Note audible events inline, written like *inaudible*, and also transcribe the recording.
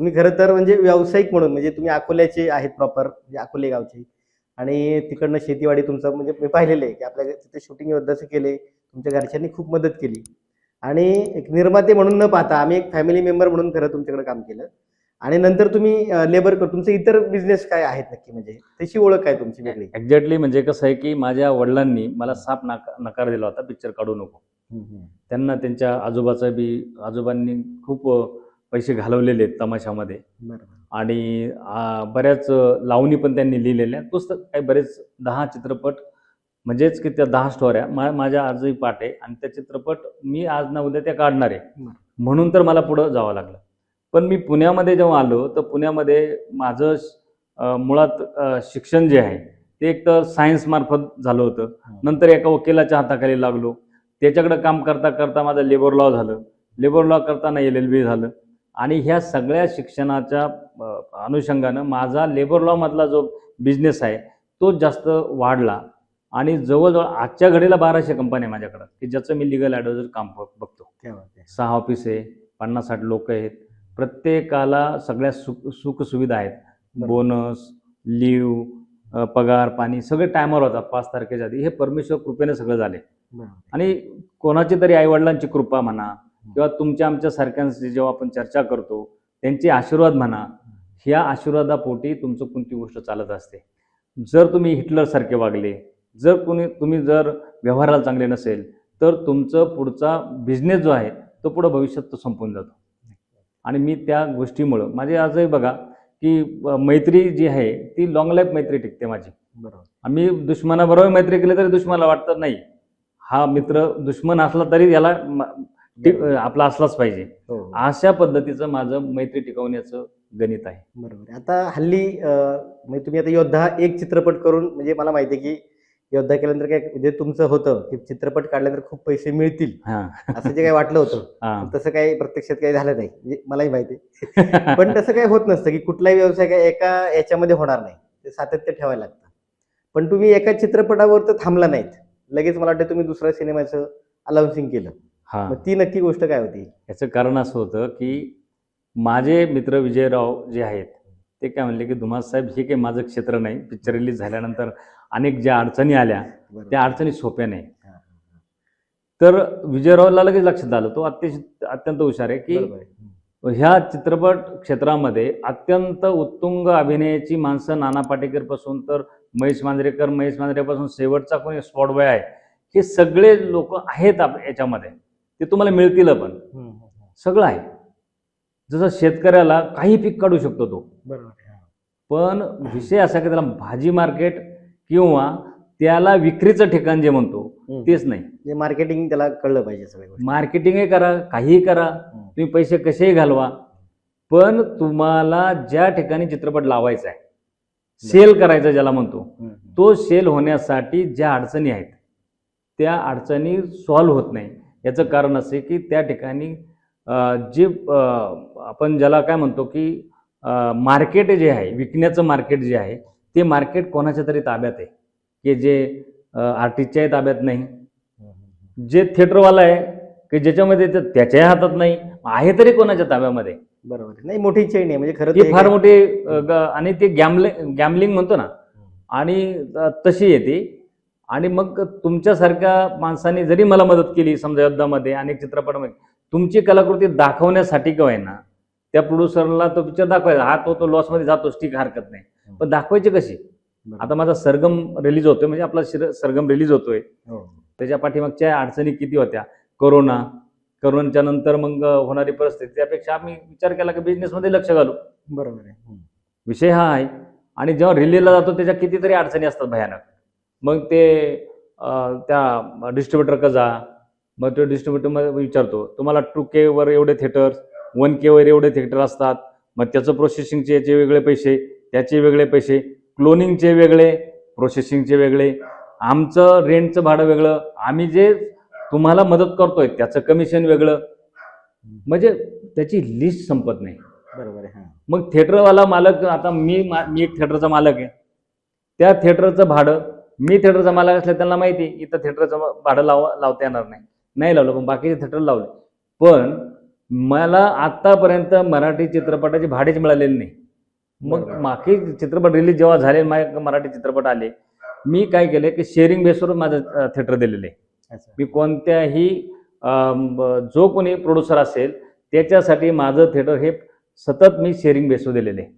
तुम्ही खरं तर म्हणजे व्यावसायिक म्हणून म्हणजे तुम्ही अकोल्याचे आहेत प्रॉपर म्हणजे अकोले गावचे. आणि तिकडनं शेतीवाडी तुमचं म्हणजे मी पाहिलेलं आहे की आपल्या तिथे शूटिंग योद्धाचं केले तुमच्या घरच्यांनी खूप मदत केली. आणि एक निर्माते म्हणून न पाहता आम्ही एक फॅमिली मेंबर म्हणून खरं तुमच्याकडे काम केलं. आणि नंतर तुम्ही लेबर कर तुमचे इतर बिझनेस काय आहेत नक्की म्हणजे? त्याची ओळख काय तुमची वेगळी? एक्झॅक्टली म्हणजे कसं आहे की माझ्या वडिलांनी मला साप नाका नकार दिला होता पिक्चर काढू नको. त्यांना त्यांच्या आजोबाचा बी आजोबांनी खूप पैसे घालवलेले आहेत तमाशामध्ये. आणि बऱ्याच लावणी पण त्यांनी लिहिलेल्या पुस्तक काही बरेच दहा चित्रपट म्हणजेच की त्या दहा स्टोऱ्या मा माझ्या आजही पाठ आहे. आणि त्या चित्रपट मी आज ना उद्या त्या काढणार आहे. म्हणून तर मला पुढं जावं लागलं. पण मी पुण्यामध्ये जेव्हा आलो तर पुण्यामध्ये माझं मुळात शिक्षण जे आहे ते एक तर सायन्स मार्फत झालं होतं. नंतर एका वकिलाच्या हाताखाली लागलो. त्याच्याकडे काम करता करता माझं लेबर लॉ झालं. लेबर लॉ करताना एल एल बी झालं. आणि ह्या सगळ्या शिक्षणाच्या अनुषंगानं माझा लेबर लॉमधला जो बिझनेस आहे तो जास्त वाढला आणि जवळजवळ आजच्या घडीला बाराशे कंपन्या आहे माझ्याकडं की ज्याचं मी लिगल ॲडवायझर काम बघतो. सहा ऑफिस आहे पन्नास साठ लोक आहेत प्रत्येकाला सगळ्या सुख सुखसुविधा आहेत. बोनस लिव्ह पगार पाणी सगळे टायमर होतात पाच तारखेच्या आधी हे परमेश्वर कृपेने सगळं झाले. आणि कोणाची तरी आईवडिलांची कृपा म्हणा किंवा तुमच्या आमच्या सारख्यांशी जेव्हा आपण चर्चा करतो त्यांचे आशीर्वाद म्हणा ह्या आशीर्वादापोटी तुमचं कोणती गोष्ट चालत असते. जर तुम्ही हिटलरसारखे वागले जर कोणी तुम्ही जर व्यवहाराला चांगले नसेल तर तुमचं पुढचा बिझनेस जो आहे तो पुढं भविष्यात तो संपून जातो. आणि मी त्या गोष्टीमुळं माझे आजही बघा की मैत्री जी आहे ती लॉंग लाईफ मैत्री टिकते माझी. बरोबर. आम्ही दुश्मनाबरोबर मैत्री केली तरी दुश्मनाला वाटतं नाही. हा मित्र दुश्मन असला तरी याला टिक- आपला असलाच पाहिजे. हो. अशा पद्धतीचं माझं मैत्री टिकवण्याचं गणित आहे. बरोबर. आता हल्ली अं, म्हणजे तुम्ही आता योद्धा एक चित्रपट करून म्हणजे मला माहिती आहे की योद्धा केल्यानंतर काय म्हणजे तुमचं होतं की चित्रपट काढल्यानंतर खूप पैसे मिळतील. हा. असं जे काही वाटलं होतं. हा. तसं काही प्रत्यक्षात काही झालं नाही. म्हणजे मलाही माहिती *laughs* आहे. पण तसं काही होत नसतं की कुठलाही व्यवसाय काय एका याच्यामध्ये होणार नाही. ते सातत्य ठेवायला लागतं. पण तुम्ही एका चित्रपटावर तर थांबला नाहीत. लगेच मला वाटतं तुम्ही दुसऱ्या सिनेमाचं अनाउन्सिंग केलं. हा. मग ती नक्की गोष्ट काय होती? याचं कारण असं होतं की माझे मित्र विजयराव जे आहेत ते काय म्हणले की धुमास साहेब हे काही माझं क्षेत्र नाही. पिक्चर रिलीज झाल्यानंतर अनेक ज्या अडचणी आल्या त्या अडचणी सोप्या नाही. तर विजयरावला लगेच लक्षात आलं तो अत्यंत अत्यंत हुशार आहे की. ह्या चित्रपट क्षेत्रामध्ये अत्यंत उत्तुंग अभिनयाची माणसं नाना पाटेकरपासून तर महेश मांजरेकर महेश मांजरेपासून शेवटचा कोणी स्पॉट बॉय आहे. हे सगळे लोक आहेत आप- याच्यामध्ये. ते तुम्हाला मिळतील पण. सगळं आहे. जसं शेतकऱ्याला काही पीक काढू शकतो तो. बरोबर. पण विषय असा की त्याला भाजी मार्केट किंवा त्याला विक्रीचं ठिकाण जे म्हणतो. तेच नाही. मार्केटिंग त्याला कळलं पाहिजे गोष्टी. मार्केटिंगही करा काहीही करा. तुम्ही पैसे कसेही घालवा. पण तुम्हाला ज्या ठिकाणी चित्रपट लावायचा आहे सेल करायचा ज्याला म्हणतो तो सेल होण्यासाठी ज्या अडचणी आहेत त्या अडचणी सॉल्व्ह होत नाही. याचं कारण असे की त्या ठिकाणी जे आपण ज्याला काय म्हणतो की मार्केट जे आहे विकण्याचं मार्केट जे आहे ते मार्केट कोणाच्या तरी ताब्यात आहे? की जे आर्टिस्टच्याही ताब्यात नाही. जे थिएटरवाला आहे की ज्याच्यामध्ये ते त्याच्याही हातात नाही आहे तरी कोणाच्या ताब्यामध्ये? बरोबर. नाही मोठी चेन आहे म्हणजे खरं ती फार मोठी आणि ते गॅमलिंग गॅमलिंग म्हणतो ना आणि तशी येते आणि मग तुमच्यासारख्या माणसाने जरी मला मदत केली समजा युद्धामध्ये अनेक चित्रपटामध्ये तुमची कलाकृती दाखवण्यासाठी का ना त्या प्रोड्युसरला तो पिक्चर दाखवायचा. हा तो तो लॉसमध्ये जातोच ठीक हरकत नाही. पण दाखवायची कशी. आता माझा सरगम रिलीज होतोय म्हणजे आपला सरगम रिलीज होतोय. हो. त्याच्या पाठीमागच्या अडचणी किती होत्या? कोरोना. कोरोनाच्या नंतर मग होणारी परिस्थिती त्यापेक्षा आम्ही विचार केला की बिझनेसमध्ये लक्ष घालू. बरोबर आहे. हम्म. विषय हा आहे. आणि जेव्हा रिलीजला जातो त्याच्या कितीतरी अडचणी असतात भयानक. मग ते त्या डिस्ट्रीब्युटर जा. मग तो डिस्ट्रीब्युटरमध्ये विचारतो तुम्हाला टू केवर एवढे थिएटर वन केवर एवढे थिएटर असतात. मग त्याचं प्रोसेसिंगचे याचे वेगळे पैसे त्याचे वेगळे पैसे. क्लोनिंगचे वेगळे प्रोसेसिंगचे वेगळे. आमचं रेंटचं भाडं वेगळं. आम्ही जे तुम्हाला मदत करतोय त्याचं कमिशन वेगळं. म्हणजे त्याची लिस्ट संपत नाही. बरोबर आहे हा. मग थिएटरवाला मालक आता मी मा- मी एक थिएटरचा मालक आहे. त्या थिएटरचं भाडं मी थिएटरचा मालक असल्या त्यांना माहिती आहे, इथं थिएटरचं भाडं लावा लावता येणार नाही. नाही लावलं पण बाकीचे थिएटर लावले. पण मला आतापर्यंत मराठी चित्रपटाची भाडेच मिळालेली नाही. मग. बाकी चित्रपट रिलीज जेव्हा झाले माझ्या मराठी चित्रपट आले मी काय केले की शेअरिंग बेसवर माझं थिएटर दिलेलं. मी कोणत्याही जो कोणी प्रोड्युसर असेल त्याच्यासाठी माझं थिएटर हे सतत मी शेअरिंग बेसवर दिलेलं. आहे